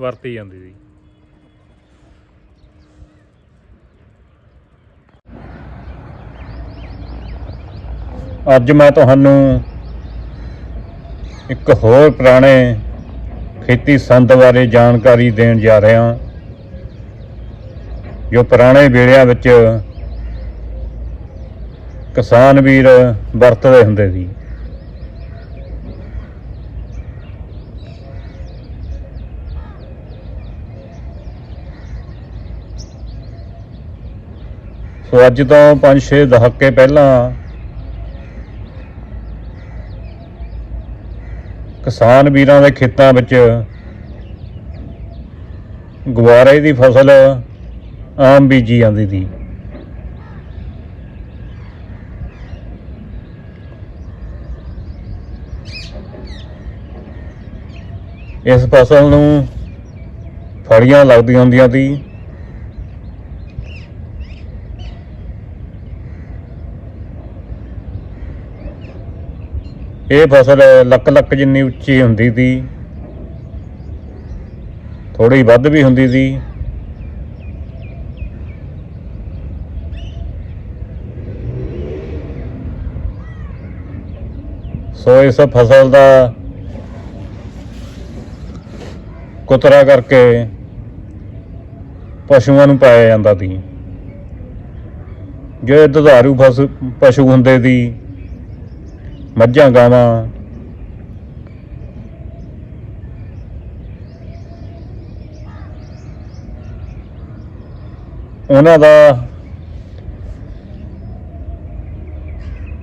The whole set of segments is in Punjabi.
ਵਰਤੀ ਜਾਂਦੀ ਸੀ। ਅੱਜ ਮੈਂ ਤੁਹਾਨੂੰ ਇੱਕ ਹੋਰ ਪੁਰਾਣੇ ਖੇਤੀ ਸੰਦ ਬਾਰੇ ਜਾਣਕਾਰੀ ਦੇਣ ਜਾ ਰਿਹਾ ਜੋ ਪੁਰਾਣੇ ਵੇਲਿਆਂ ਵਿੱਚ ਕਿਸਾਨ ਵੀਰ ਵਰਤਦੇ ਹੁੰਦੇ ਸੀ। ਸੋ ਅੱਜ ਤੋਂ 5-6 ਦਹਾਕੇ ਪਹਿਲਾਂ ਕਿਸਾਨ ਵੀਰਾਂ ਦੇ ਖੇਤਾਂ ਵਿੱਚ ਗਵਾਰੇ ਦੀ ਫਸਲ ਆਮ ਬੀਜੀ ਜਾਂਦੀ ਸੀ। ਇਸ ਫਸਲ ਨੂੰ ਫੜੀਆਂ ਲੱਗਦੀਆਂ ਹੁੰਦੀਆਂ ਸੀ। ਇਹ ਫਸਲ ਲੱਕ ਲੱਕ ਜਿੰਨੀ ਉੱਚੀ ਹੁੰਦੀ ਸੀ ਥੋੜੀ ਵੱਧ ਵੀ ਹੁੰਦੀ ਸੀ। ਸੋ ਇਸ ਫਸਲ ਦਾ ਕੁਤਰਾ ਕਰਕੇ ਪਸ਼ੂਆਂ ਨੂੰ ਪਾਇਆ ਜਾਂਦਾ ਸੀ। ਜੇ ਦੁਧਾਰੂ ਫਸ, ਪਸ਼ੂ ਹੁੰਦੇ ਸੀ ਮੱਝਾਂ ਗਾਵਾਂ। ਉਹਨਾਂ ਦਾ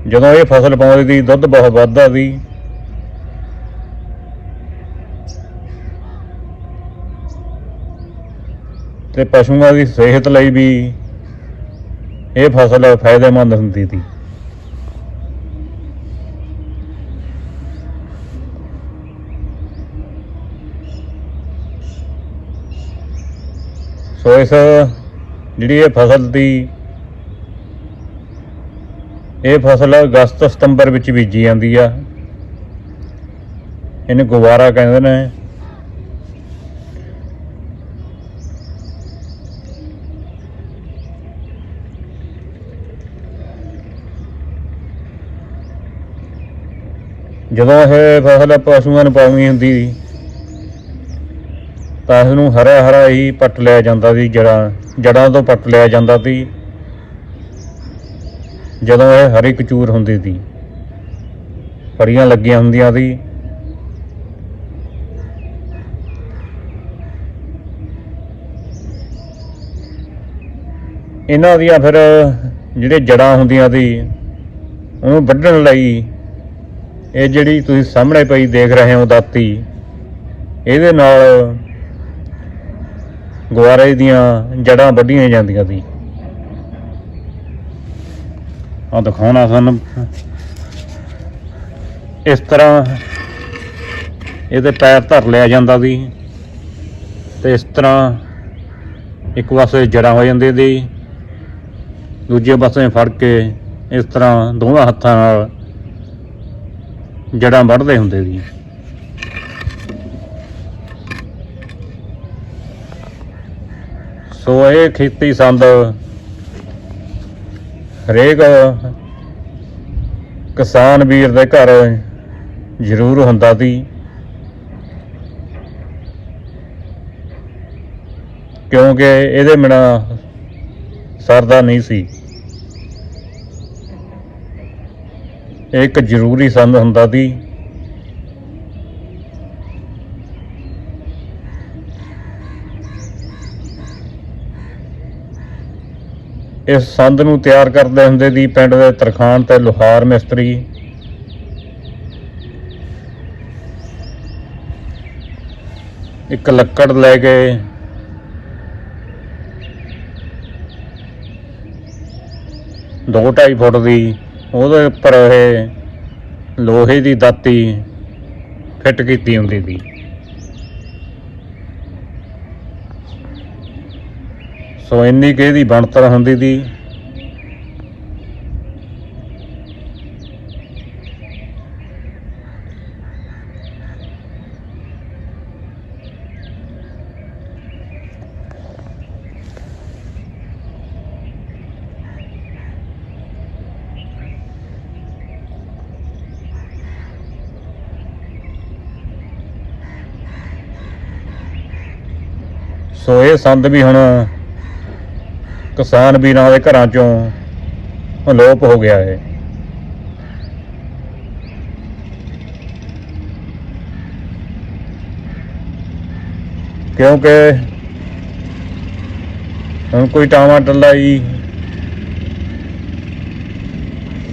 ਜਦੋਂ ਇਹ ਫਸਲ ਪਾਉਂਦੀ ਸੀ ਦੁੱਧ ਬਹੁਤ ਵੱਧਦਾ ਸੀ। ਤੇ ਪਸ਼ੂਆਂ ਦੀ ਸਿਹਤ ਲਈ ਵੀ ਇਹ ਫਸਲ ਫਾਇਦੇਮੰਦ ਹੁੰਦੀ ਸੀ। ਸੋ ਇਸ ਜਿਹੜੀ ਇਹ ਫਸਲ ਦੀ ਇਹ ਫਸਲ ਅਗਸਤ ਸਤੰਬਰ ਵਿੱਚ ਬੀਜੀ ਜਾਂਦੀ ਆ। ਇਹਨੂੰ ਗੁਵਾਰਾ ਕਹਿੰਦੇ ਨੇ। ਜਦੋਂ ਇਹ ਫਸਲ ਪਸ਼ੂਆਂ ਨੂੰ ਪਾਉਣੀ ਹੁੰਦੀ ਤਾਂ ਇਸ ਨੂੰ ਹਰਾ ਹਰਾ ਹੀ ਪੱਟ ਲਿਆ ਜਾਂਦਾ ਸੀ ਜੜਾਂ ਜੜਾਂ ਤੋਂ ਪੱਟ ਲਿਆ ਜਾਂਦਾ ਸੀ। ਜਦੋਂ ਇਹ ਹਰੀ ਕਚੂਰ ਹੁੰਦੀ ਸੀ ਫੜੀਆਂ ਲੱਗੀਆਂ ਹੁੰਦੀਆਂ ਸੀ। ਇਹਨਾਂ ਦੀਆਂ ਫਿਰ ਜਿਹੜੇ ਜੜਾਂ ਹੁੰਦੀਆਂ ਸੀ, ਉਹਨੂੰ ਵੱਢਣ ਲਈ ਇਹ ਜਿਹੜੀ ਤੁਸੀਂ ਸਾਹਮਣੇ ਪਈ ਦੇਖ ਰਹੇ ਹੋ ਦਾਤੀ, ਇਹਦੇ ਨਾਲ ਗੁਆਰੇ ਦੀਆਂ ਜੜਾਂ ਵੱਢੀਆਂ ਜਾਂਦੀਆਂ ਸੀ। ਆ ਦਿਖਾਉਣਾ ਸਾਨੂੰ। ਇਸ ਤਰ੍ਹਾਂ ਇਹਦੇ ਪੈਰ ਧਰ ਲਿਆ ਜਾਂਦਾ ਸੀ ਤੇ ਇਸ ਤਰ੍ਹਾਂ ਇੱਕ ਪਾਸੇ ਜੜਾਂ ਹੋ ਜਾਂਦੀਆਂ ਸੀ, ਦੂਜੇ ਪਾਸੇ ਫੜ ਕੇ ਇਸ ਤਰ੍ਹਾਂ ਦੋਵਾਂ ਹੱਥਾਂ ਨਾਲ ਜੜਾਂ ਵੱਢਦੇ ਹੁੰਦੇ ਸੀ। ਸੋ ਇਹ ਖੇਤੀ ਸੰਦ ਹਰੇਕ ਕਿਸਾਨ ਵੀਰ ਦੇ ਘਰ ਜ਼ਰੂਰ ਹੁੰਦਾ ਸੀ। ਕਿਉਂਕਿ ਇਹਦੇ ਬਿਨਾ ਸਰਦਾ ਨਹੀਂ ਸੀ। ਇੱਕ ਜ਼ਰੂਰੀ ਸੰਦ ਹੁੰਦਾ ਸੀ। ਇਸ ਸੰਦ ਨੂੰ ਤਿਆਰ ਕਰਦੇ ਹੁੰਦੇ ਦੀ ਪਿੰਡ ਦੇ ਤਰਖਾਨ ਤੇ ਲੋਹਾਰ ਮਿਸਤਰੀ। ਇੱਕ ਲੱਕੜ ਲੈ ਕੇ ਦੋ ਢਾਈ ਫੁੱਟ ਦੀ, ਉਹਦੇ ਉੱਪਰ ਇਹ ਲੋਹੇ ਦੀ ਦਾਤੀ ਫਿੱਟ ਕੀਤੀ ਹੁੰਦੀ ਸੀ। ਸੋ ਇੰਨੀ ਕਿ ਇਹਦੀ ਬਣਤਰ ਹੁੰਦੀ ਦੀ। ਸੋ ਇਹ ਸੰਦ ਵੀ ਹੁਣ ਕਿਸਾਨ ਵੀਰਾਂ ਦੇ ਘਰਾਂ ਚੋਂ ਅਲੋਪ ਹੋ ਗਿਆ ਹੈ। ਕਿਉਂਕਿ ਹੁਣ ਕੋਈ ਟਾਵਾਂ ਟੱਲਾ ਹੀ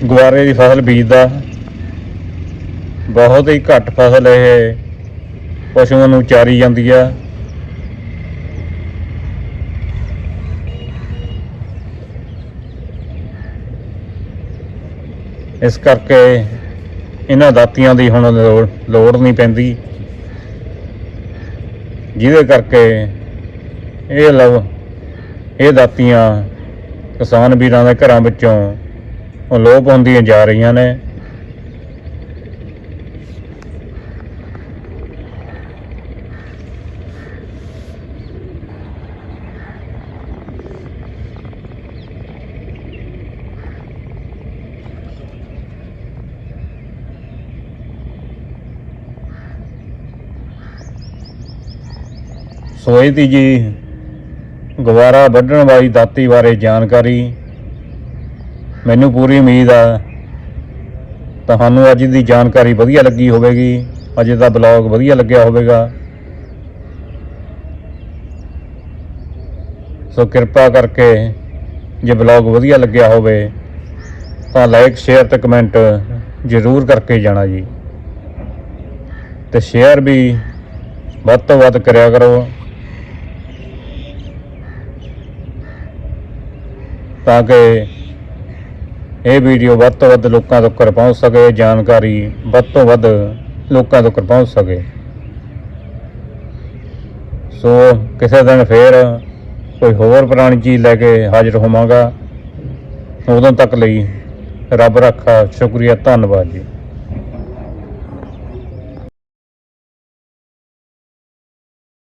ਗੁਆਰੇ ਦੀ ਫਸਲ ਬੀਜਦਾ, ਬਹੁਤ ਹੀ ਘੱਟ ਫਸਲ ਇਹ ਪਸ਼ੂਆਂ ਨੂੰ ਚਾਰੀ ਜਾਂਦੀ ਆ। ਇਸ ਕਰਕੇ ਇਹਨਾਂ ਦਾਤੀਆਂ ਦੀ ਹੁਣ ਲੋੜ ਲੋੜ ਨਹੀਂ ਪੈਂਦੀ। ਜਿਹਦੇ ਕਰਕੇ ਇਹ ਲਵ, ਇਹ ਦਾਤੀਆਂ ਕਿਸਾਨ ਵੀਰਾਂ ਦੇ ਘਰਾਂ ਵਿੱਚੋਂ ਲੋਪ ਹੁੰਦੀਆਂ ਜਾ ਰਹੀਆਂ ਨੇ। ਸੋ ਇਹਦੀ ਜੀ। ਗਵਾਰਾ ਵੱਢਣ ਵਾਲੀ ਦਾਤੀ ਬਾਰੇ ਜਾਣਕਾਰੀ। ਮੈਨੂੰ ਪੂਰੀ ਉਮੀਦ ਆ। ਤੁਹਾਨੂੰ ਅੱਜ ਦੀ ਜਾਣਕਾਰੀ ਵਧੀਆ ਲੱਗੀ ਹੋਵੇਗੀ। ਅੱਜ ਦਾ ਬਲੌਗ ਵਧੀਆ ਲੱਗਿਆ ਹੋਵੇਗਾ। ਸੋ ਕਿਰਪਾ ਕਰਕੇ ਜੇ ਬਲੌਗ ਵਧੀਆ ਲੱਗਿਆ ਹੋਵੇ, ਤਾਂ ਲਾਈਕ, ਸ਼ੇਅਰ ਤੇ ਕਮੈਂਟ ਜ਼ਰੂਰ ਕਰਕੇ ਜਾਣਾ ਜੀ। ਤੇ ਸ਼ੇਅਰ ਵੀ ਵੱਧ ਤੋਂ ਵੱਧ ਕਰਿਆ ਕਰੋ। ਤਾਂ ਕਿ ਇਹ ਵੀਡੀਓ ਵੱਧ ਤੋਂ ਵੱਧ ਲੋਕਾਂ ਤੱਕ ਪਹੁੰਚ ਸਕੇ, ਜਾਣਕਾਰੀ ਵੱਧ ਤੋਂ ਵੱਧ ਲੋਕਾਂ ਤੱਕ ਪਹੁੰਚ ਸਕੇ। ਸੋ ਕਿਸੇ ਦਿਨ ਫੇਰ ਕੋਈ ਹੋਰ ਪੁਰਾਣੀ ਚੀਜ਼ ਲੈ ਕੇ ਹਾਜ਼ਰ ਹੋਵਾਂਗਾ। ਉਦੋਂ ਤੱਕ ਲਈ ਰੱਬ ਰੱਖਾ, ਸ਼ੁਕਰੀਆ, ਧੰਨਵਾਦ ਜੀ।